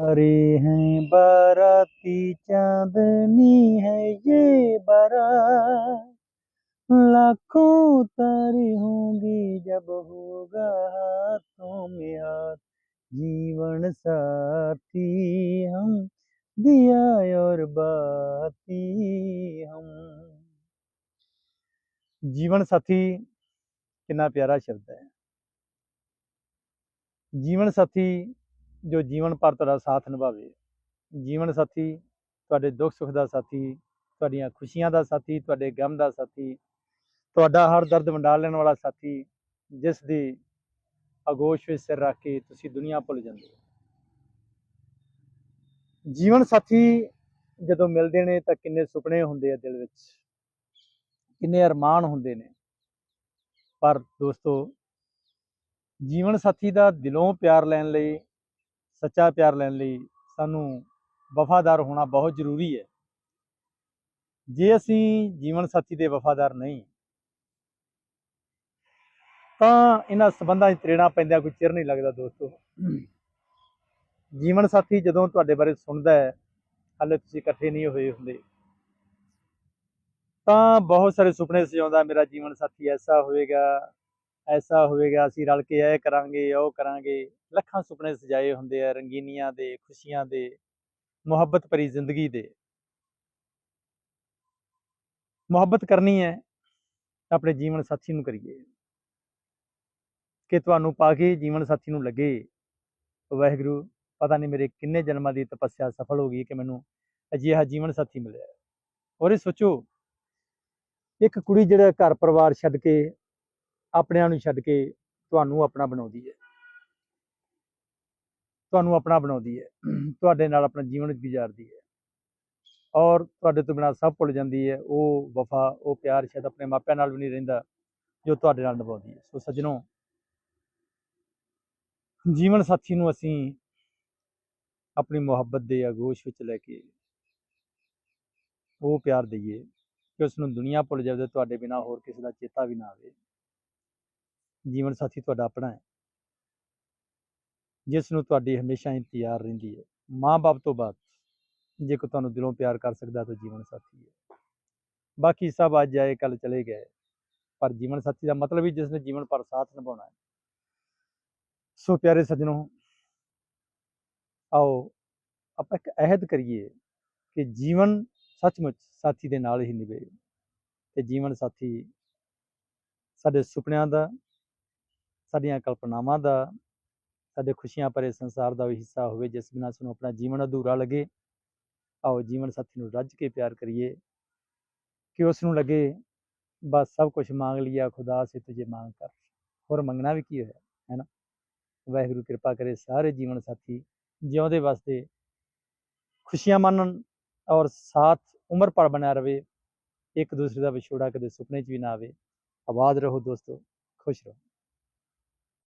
अरे हैं, बाराती चांदनी है ये बारा लाखों तारी होंगी जब होगा हाथों में हाथ। जीवन साथी हम दिया और बाती हम। जीवन साथी कितना प्यारा शब्द है। जीवन साथी ਜੋ ਜੀਵਨ ਭਰ ਤੁਹਾਡਾ ਸਾਥ ਨਿਭਾਵੇ। ਜੀਵਨ ਸਾਥੀ, ਤੁਹਾਡੇ ਦੁੱਖ ਸੁੱਖ ਦਾ ਸਾਥੀ, ਤੁਹਾਡੀਆਂ ਖੁਸ਼ੀਆਂ ਦਾ ਸਾਥੀ, ਤੁਹਾਡੇ ਗਮ ਦਾ ਸਾਥੀ, ਤੁਹਾਡਾ ਹਰ ਦਰਦ ਵੰਡਾ ਲੈਣ ਵਾਲਾ ਸਾਥੀ, ਜਿਸ ਦੀ ਅਗੋਸ਼ ਵਿੱਚ ਸਿਰ ਰੱਖ ਕੇ ਤੁਸੀਂ ਦੁਨੀਆ ਭੁੱਲ ਜਾਂਦੇ ਹੋ। ਜੀਵਨ ਸਾਥੀ ਜਦੋਂ ਮਿਲਦੇ ਨੇ ਤਾਂ ਕਿੰਨੇ ਸੁਪਨੇ ਹੁੰਦੇ ਆ ਦਿਲ ਵਿੱਚ। ਕਿੰਨੇ ਅਰਮਾਨ ਹੁੰਦੇ ਨੇ। ਪਰ ਦੋਸਤੋ, ਜੀਵਨ ਸਾਥੀ ਦਾ ਦਿਲੋਂ ਪਿਆਰ ਲੈਣ ਲਈ ਸੱਚਾ ਪਿਆਰ ਲੈਣ ਲਈ ਸਾਨੂੰ ਵਫਾਦਾਰ ਹੋਣਾ ਬਹੁਤ ਜ਼ਰੂਰੀ ਹੈ। ਜੇ ਅਸੀਂ ਜੀਵਨ ਸਾਥੀ ਦੇ ਵਫਾਦਾਰ ਨਹੀਂ, ਤਾਂ ਇਹਨਾਂ ਸਬੰਧਾਂ 'ਚ ਤਰੇੜਾਂ ਪੈਂਦਿਆਂ ਕੋਈ ਚਿਰ ਨਹੀਂ ਲੱਗਦਾ ਦੋਸਤੋ। ਜੀਵਨ ਸਾਥੀ ਜਦੋਂ ਤੁਹਾਡੇ ਬਾਰੇ ਸੁਣਦਾ ਹੈ, ਹਾਲੇ ਤੁਸੀਂ ਇਕੱਠੇ ਨਹੀਂ ਹੋਏ ਹੁੰਦੇ। ਤਾਂ ਬਹੁਤ ਸਾਰੇ ਸੁਪਨੇ ਸਜਾਉਂਦਾ ਮੇਰਾ ਜੀਵਨ ਸਾਥੀ ਐਸਾ ਹੋਵੇਗਾ ਐਸਾ ਹੋਵੇਗਾ, ਅਸੀਂ ਰਲ ਕੇ ਇਹ ਕਰਾਂਗੇ, ਉਹ ਕਰਾਂਗੇ। ਲੱਖਾਂ ਸੁਪਨੇ ਸਜਾਏ ਹੁੰਦੇ ਆ ਰੰਗੀਨੀਆਂ ਦੇ, ਖੁਸ਼ੀਆਂ ਦੇ, ਮੁਹੱਬਤ ਭਰੀ ਜ਼ਿੰਦਗੀ ਦੇ। ਮੁਹੱਬਤ ਕਰਨੀ ਹੈ, ਆਪਣੇ ਜੀਵਨ ਸਾਥੀ ਨੂੰ ਕਰੀਏ। ਕਿ ਤੁਹਾਨੂੰ ਪਾ ਕੇ ਜੀਵਨ ਸਾਥੀ ਨੂੰ ਲੱਗੇ। ਵਾਹਿਗੁਰੂ, ਪਤਾ ਨਹੀਂ ਮੇਰੇ ਕਿੰਨੇ ਜਨਮਾਂ ਦੀ ਤਪੱਸਿਆ ਸਫਲ ਹੋ ਗਈ ਕਿ ਮੈਨੂੰ ਅਜਿਹਾ ਜੀਵਨ ਸਾਥੀ ਮਿਲਿਆ। ਔਰ ਇਹ ਸੋਚੋ, ਇੱਕ ਕੁੜੀ ਜਿਹੜਾ ਘਰ ਪਰਿਵਾਰ ਛੱਡ ਕੇ ਆਪਣਿਆਂ ਨੂੰ ਛੱਡ ਕੇ ਤੁਹਾਨੂੰ ਆਪਣਾ ਬਣਾਉਂਦੀ ਹੈ। ਤੁਹਾਨੂੰ ਆਪਣਾ ਬਣਾਉਂਦੀ ਹੈ। ਤੁਹਾਡੇ ਨਾਲ ਆਪਣਾ ਜੀਵਨ ਗੁਜ਼ਾਰਦੀ ਹੈ। ਔਰ ਤੁਹਾਡੇ ਤੋਂ ਬਿਨਾਂ ਸਭ ਭੁੱਲ ਜਾਂਦੀ ਹੈ। ਉਹ ਵਫਾ, ਉਹ ਪਿਆਰ ਸ਼ਾਇਦ ਆਪਣੇ ਮਾਪਿਆਂ ਨਾਲ ਵੀ ਨਹੀਂ ਰਹਿੰਦਾ, ਜੋ ਤੁਹਾਡੇ ਨਾਲ ਨਿਭਾਉਂਦੀ ਹੈ। ਸੋ ਸੱਜਣੋ, ਜੀਵਨ ਸਾਥੀ ਨੂੰ ਅਸੀਂ ਆਪਣੀ ਮੁਹੱਬਤ ਦੇ ਆਗੋਸ਼ ਵਿੱਚ ਲੈ ਕੇ ਉਹ ਪਿਆਰ ਦਈਏ ਕਿ ਉਸ ਨੂੰ ਦੁਨੀਆ ਭੁੱਲ ਜਾਵੇ ਤੁਹਾਡੇ ਬਿਨਾ ਹੋਰ ਕਿਸੇ ਦਾ ਚੇਤਾ ਵੀ ਨਾ ਆਵੇ। ਜੀਵਨ ਸਾਥੀ ਤੁਹਾਡਾ ਆਪਣਾ ਹੈ। ਜਿਸ ਨੂੰ ਤੁਹਾਡੀ ਹਮੇਸ਼ਾ ਇੰਤਜ਼ਾਰ ਰਹਿੰਦੀ ਹੈ। ਮਾਂ-ਬਾਪ ਤੋਂ ਬਾਅਦ ਜੇ ਕੋ ਤੁਹਾਨੂੰ ਦਿਲੋਂ ਪਿਆਰ ਕਰ ਸਕਦਾ ਤਾਂ ਜੀਵਨ ਸਾਥੀ ਹੈ। ਬਾਕੀ ਸਭ ਅੱਜ ਆਏ ਕੱਲ ਚਲੇ ਗਏ। ਪਰ ਜੀਵਨ ਸਾਥੀ ਦਾ ਮਤਲਬ ਹੀ ਜਿਸ ਨੇ ਜੀਵਨ ਪਰ ਸਾਥ ਨਿਭਾਉਣਾ ਹੈ। ਸੋ ਪਿਆਰੇ ਸੱਜਣੋ, ਆਓ ਆਪਾਂ ਇੱਕ ਅਹਿਦ ਕਰੀਏ ਕਿ ਜੀਵਨ ਸੱਚਮੁੱਚ ਸਾਥੀ ਦੇ ਨਾਲ ਹੀ ਨਿਭੇ। ਤੇ ਜੀਵਨ ਸਾਥੀ ਸਾਡੇ ਸੁਪਨਿਆਂ ਦਾ ਸਾਡੀਆਂ ਕਲਪਨਾਵਾਂ ਦਾ, ਸਾਡੇ ਖੁਸ਼ੀਆਂ ਭਰੇ ਸੰਸਾਰ ਦਾ ਵੀ ਹਿੱਸਾ ਹੋਵੇ, ਜਿਸ ਬਿਨਾਂ ਸਾਨੂੰ ਆਪਣਾ ਜੀਵਨ ਅਧੂਰਾ ਲੱਗੇ। ਆਓ ਜੀਵਨ ਸਾਥੀ ਨੂੰ ਰੱਜ ਕੇ ਪਿਆਰ ਕਰੀਏ। ਕਿ ਉਸ ਨੂੰ ਲੱਗੇ, ਬਸ ਸਭ ਕੁਝ ਮੰਗ ਲਿਆ, ਖੁਦਾ ਸੇ ਤੁਝੇ ਮੰਗ ਕਰ। ਹੋਰ ਮੰਗਣਾ ਵੀ ਕੀ ਹੋਇਆ ਹੈ ਨਾ ਵਾਹਿਗੁਰੂ ਕਿਰਪਾ ਕਰੇ ਸਾਰੇ ਜੀਵਨ ਸਾਥੀ ਜਿਉਂਦੇ ਵਾਸਤੇ ਖੁਸ਼ੀਆਂ ਮੰਨਣ ਔਰ ਸਾਥ ਉਮਰ ਭਰ ਬਣਿਆ ਰਵੇ, ਇੱਕ ਦੂਸਰੇ ਦਾ ਵਿਛੋੜਾ ਕਦੇ ਸੁਪਨੇ 'ਚ ਵੀ ਨਾ ਆਵੇ। ਆਬਾਦ ਰਹੋ ਦੋਸਤੋ, ਖੁਸ਼ ਰਹੋ।